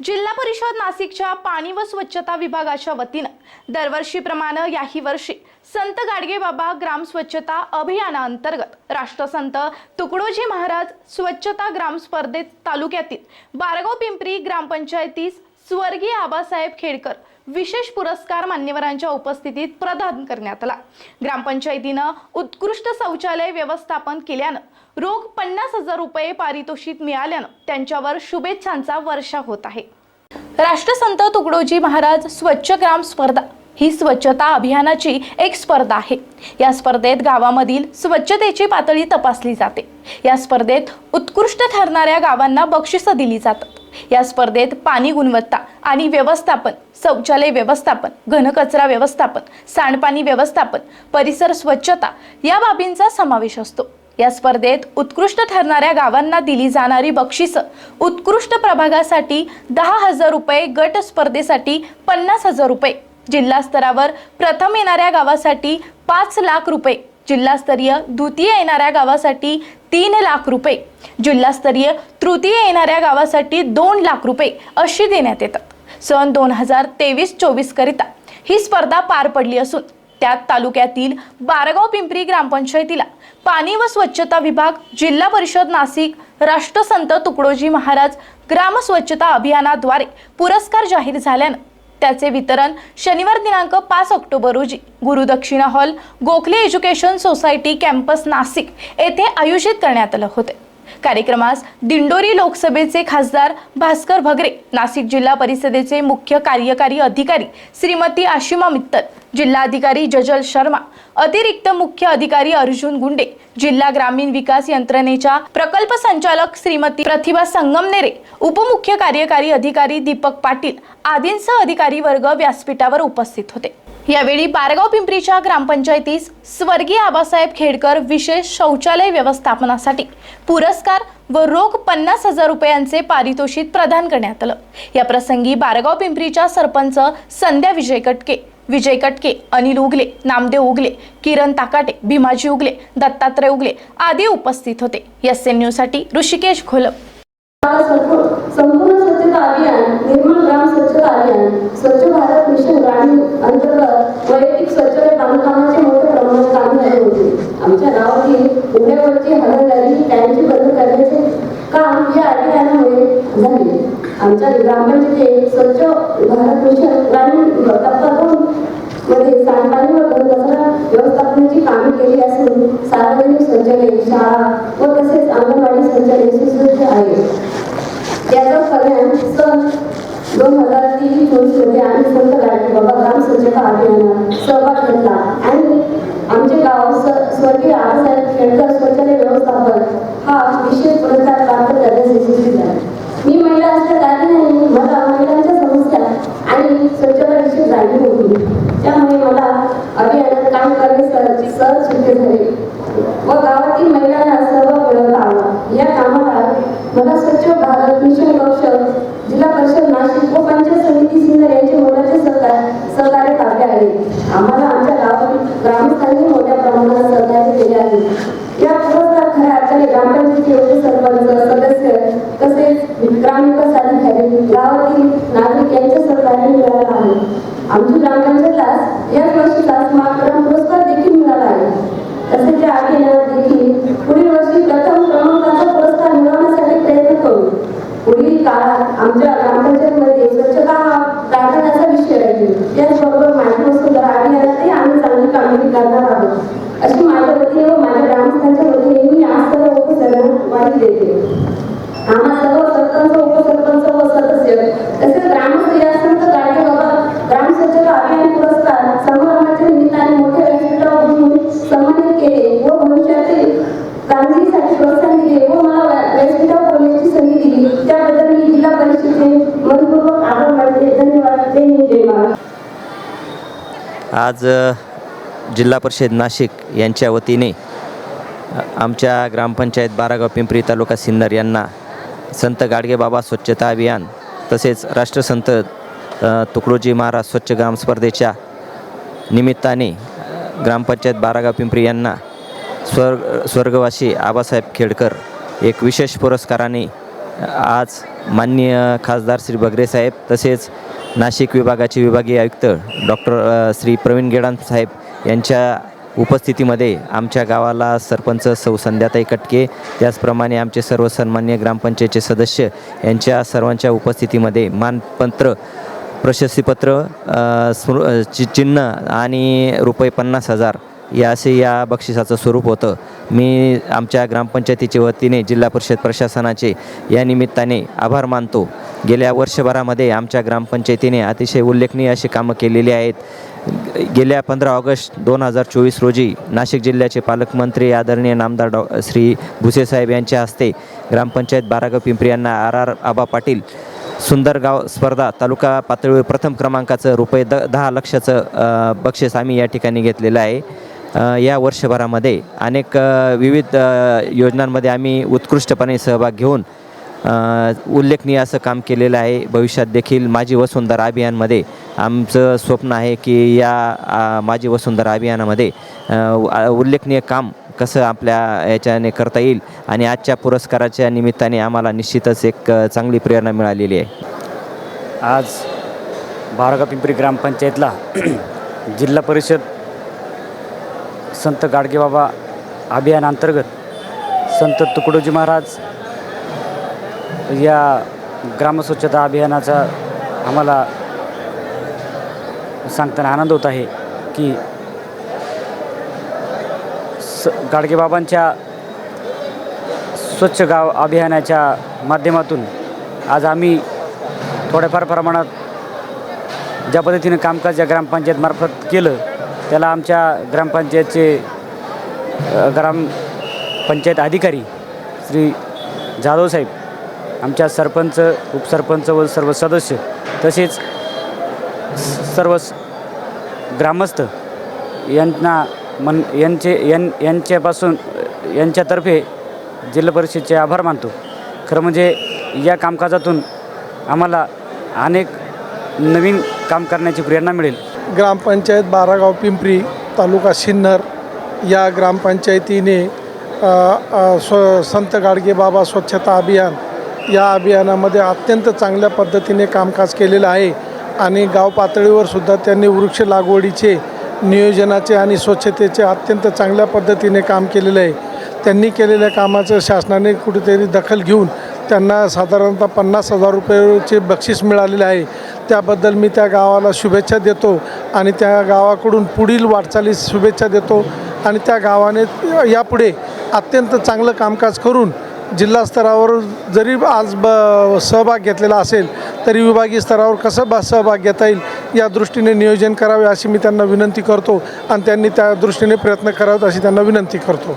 जिल्हा परिषद नाशिकच्या पाणी व स्वच्छता विभागाच्या वतीनं दरवर्षीप्रमाणे याही वर्षी संत गाडगेबाबा ग्राम स्वच्छता अभियानाअंतर्गत राष्ट्रसंत तुकडोजी महाराज स्वच्छता ग्राम स्पर्धेत तालुक्यातील बारगाव पिंपरी ग्रामपंचायतीस स्वर्गीय आबासाहेब खेडकर विशेष पुरस्कार मान्यवरांच्या उपस्थितीत प्रदान करण्यात आला. ग्रामपंचायतीनं उत्कृष्ट शौचालय व्यवस्थापन केल्यानं रोख पन्नास हजार रुपये पारितोषिक मिळाल्यानं त्यांच्यावर शुभेच्छांचा वर्षा होत आहे. राष्ट्रसंत तुकडोजी महाराज स्वच्छ ग्राम स्पर्धा ही स्वच्छता अभियानाची एक स्पर्धा आहे. या स्पर्धेत गावामधील स्वच्छतेची पातळी तपासली जाते. या स्पर्धेत उत्कृष्ट ठरणाऱ्या गावांना बक्षिसं दिली जातात. या स्पर्धेत पाणी गुणवत्ता आणि व्यवस्थापन शौचालय व्यवस्थापन घनकचरा व्यवस्थापन सांडपाणी व्यवस्थापन परिसर स्वच्छता या बाबींचा समावेश असतो. या स्पर्धेत उत्कृष्ट ठरणाऱ्या गावांना दिली जाणारी बक्षिसं उत्कृष्ट प्रभागासाठी दहा हजार रुपये गट स्पर्धेसाठी पन्नास हजार रुपये. जिल्हा स्तरावर प्रथम येणाऱ्या गावासाठी पाच लाख रुपये. जिल्हास्तरीय द्वितीय येणाऱ्या गावासाठी तीन लाख रुपये. जिल्हास्तरीय तृतीय येणाऱ्या गावासाठी दोन लाख रुपये अशी देण्यात येतात. सन दोन हजार तेवीस चोवीस करिता ही स्पर्धा पार पडली असून त्यात तालुक्यातील बारगाव पिंपरी ग्रामपंचायतीला पाणी व स्वच्छता विभाग जिल्हा परिषद नाशिक राष्ट्रसंत तुकडोजी महाराज ग्राम स्वच्छता अभियानाद्वारे पुरस्कार जाहीर झाल्यानं त्याचे वितरण शनिवार दिनांक पाच ऑक्टोबर रोजी Gurudakshina hall Gokhale education society campus Nashik येथे आयोजित करण्यात आलं होते. कार्यक्रमास दिंडोरी लोकसभेचे खासदार भास्कर भगरे नाशिक जिल्हा परिषदेचे मुख्य कार्यकारी अधिकारी श्रीमती आशिमा मित्तल जिल्हाधिकारी जजल शर्मा अतिरिक्त मुख्य अधिकारी अर्जुन गुंडे जिल्हा ग्रामीण विकास यंत्रणेच्या प्रकल्प संचालक श्रीमती प्रतिभा संगमनेरे उपमुख्य कार्यकारी अधिकारी दीपक पाटील आदींसह अधिकारी वर्ग व्यासपीठावर उपस्थित होते. यावेळी बारगाव पिंपरीच्या ग्रामपंचायतीस स्वर्गीय आबासाहेब खेडकर विशेष शौचालय व्यवस्थापनासाठी पुरस्कार व रोख पन्नास हजार रुपयांचे पारितोषिक प्रदान करण्यात आलं. या प्रसंगी बारगाव पिंपरीच्या सरपंच संध्या विजय कटके विजय कटके अनिल उगले नामदेव उगले किरण ताकाटे भीमाजी उगले दत्तात्रय उगले आदी उपस्थित होते. एस एन न्यूजसाठी ऋषिकेश घोलप संपूर्ण स्वच्छता अभियान निर्मळ ग्राम स्वच्छता अभियान स्वच्छ भारत मिशन ग्रामीण अंतर्गत वैयक्तिक स्वच्छता बांधकामाचे मोठ्या प्रमाणात काम झाले होते आमच्या गावातील उघड्यावरची हलवणारी टँकी बंद करण्याचे काम या अभियानामुळे झाले आमच्या स्वच्छ भारत मिशन ग्रामीण टप्पा दोन मध्ये सांडपाणी व कचरा व्यवस्थापनाची कामे केली असून सार्वजनिक शौचालय शाळा व तसेच अंगणवाडी शौचालय सुसज्ज आहे याचा कल्याण सन दोन हजार तीन चोवीसमध्ये आम्ही संत गाडगे बाबा ग्राम स्वच्छता अभियानात सहभाग घेतला आणि आमचे गाव स्वर्गीय आबासाहेब खेडकर शौचालय व्यवस्थापन हा विशेष पुरस्कार होती. त्यामुळे मला अभियानात काम करणे सहज सहज शक्य झाले. व गावातील महिलांना सहभाग मिळवता आला. या कामाला मला स्वच्छ भारत मिशन कक्ष जिल्हा परिषद नाशिक व पंचायत समिती सिंधर यांचे मोलाचे सहकार सहकार्य लाभले आहे. आम्हाला आमच्या गावातील ग्रामस्थांनी मोठ्या प्रमाणात सहकार्य केले आहे या पुरस्कार खऱ्या अर्थाने ग्रामपंचायतीचे सरपंच सदस्य तसेच ग्रामविकास अधिकारी गावातील नागरिक यांचे सहकार्य मिळालं आहे आमची ग्रामपंचायतला याच वर्षीला समाजक्रम पुरस्कार देखील मिळाला आहे. तसेच या अभियानात देखील पुढील वर्षी प्रथम क्रमांकाचा पुरस्कार मिळवण्यासाठी प्रयत्न करू. पुढील काळात आमच्या आज जिल्हा परिषद नाशिक यांच्या वतीने आमच्या ग्रामपंचायत बारागाव पिंपरी तालुका सिन्नर यांना संत गाडगेबाबा स्वच्छता अभियान तसेच राष्ट्रसंत तुकडोजी महाराज स्वच्छ ग्राम स्पर्धेच्या निमित्ताने ग्रामपंचायत बारागाव पिंपरी यांना स्वर्ग स्वर्गवासी आबासाहेब खेडकर एक विशेष पुरस्काराने आज माननीय खासदार श्री बगरे साहेब तसेच नाशिक विभागाचे विभागीय आयुक्त डॉक्टर श्री प्रवीण गेडान साहेब यांच्या उपस्थितीमध्ये आमच्या गावाला सरपंच सौ संध्याताई कटके त्याचप्रमाणे आमचे सर्व सन्मान्य ग्रामपंचायतचे सदस्य यांच्या सर्वांच्या उपस्थितीमध्ये मानपत्र प्रशस्तीपत्र स्मृ चि चिन्ह आणि रुपये पन्नास हजार या असे या बक्षिसाचं स्वरूप होतं. मी आमच्या ग्रामपंचायतीच्या वतीने जिल्हा परिषद प्रशासनाचे या निमित्ताने आभार मानतो. गेल्या वर्षभरामध्ये आमच्या ग्रामपंचायतीने अतिशय उल्लेखनीय अशी कामं केलेली आहेत. गेल्या पंधरा ऑगस्ट दोन हजार चोवीस रोजी नाशिक जिल्ह्याचे पालकमंत्री आदरणीय नामदार डॉ श्री भुसेसाहेब यांच्या हस्ते ग्रामपंचायत बारागाव पिंपरी यांना आर आर आबा पाटील सुंदरगाव स्पर्धा तालुका पातळीवर प्रथम क्रमांकाचं रुपये द दहा लक्षाचं बक्षीस आम्ही या ठिकाणी घेतलेलं आहे. या वर्षभरामध्ये अनेक विविध योजनांमध्ये आम्ही उत्कृष्टपणे सहभाग घेऊन उल्लेखनीय असं काम केलेलं आहे. भविष्यात देखील माझी वसुंधरा अभियानमध्ये आमचं स्वप्न आहे की या माझी वसुंधरा अभियानामध्ये उल्लेखनीय काम कसं आपल्या याच्याने करता येईल आणि आजच्या पुरस्काराच्या निमित्ताने आम्हाला निश्चितच एक चांगली प्रेरणा मिळालेली आहे. आज भारगा पिंपरी ग्रामपंचायतला जिल्हा परिषद संत गाडगेबाबा अभियानांतर्गत संत तुकडोजी महाराज या ग्रामस्वच्छता अभियानाचा आम्हाला सांगताना आनंद होत आहे की स गाडगेबाबांच्या स्वच्छ गाव अभियानाच्या माध्यमातून आज आम्ही थोड्याफार प्रमाणात ज्या पद्धतीनं कामकाज या ग्रामपंचायतमार्फत केलं त्याला आमच्या ग्रामपंचायतचे ग्रामपंचायत अधिकारी श्री जाधव साहेब आमच्या सरपंच उपसरपंच व सर्व सदस्य तसेच सर्व स- ग्रामस्थ यांना मन यांचे यां यांच्यापासून यांच्यातर्फे जिल्हा परिषदेचे आभार मानतो. खरं म्हणजे या कामकाजातून आम्हाला अनेक नवीन काम करण्याची प्रेरणा मिळेल. ग्रामपंचायत बारागाव पिंपरी तालुका सिन्नर या ग्रामपंचायतीने स्व संत गाडगे बाबा स्वच्छता अभियान या अभियानामध्ये अत्यंत चांगल्या पद्धतीने कामकाज केलेलं आहे आणि गाव पातळीवर सुद्धा त्यांनी वृक्ष लागवडीचे नियोजनाचे आणि स्वच्छतेचे अत्यंत चांगल्या पद्धतीने काम केलेलं आहे. त्यांनी केलेल्या कामाचं शासनाने कुठेतरी दखल घेऊन त्यांना साधारणतः पन्नास हजार रुपयाचे बक्षीस मिळालेले आहे. त्याबद्दल मी त्या गावाला शुभेच्छा देतो आणि त्या गावाकडून पुढील वाटचालीस शुभेच्छा देतो आणि त्या गावाने यापुढे अत्यंत चांगलं कामकाज करून जिल्हा स्तरावर जरी आज ब सहभाग घेतलेला असेल तरी विभागीय स्तरावर कसं बा सहभाग घेता येईल या दृष्टीने नियोजन करावे अशी मी त्यांना विनंती करतो आणि त्यांनी त्या दृष्टीने प्रयत्न करावेत अशी त्यांना विनंती करतो.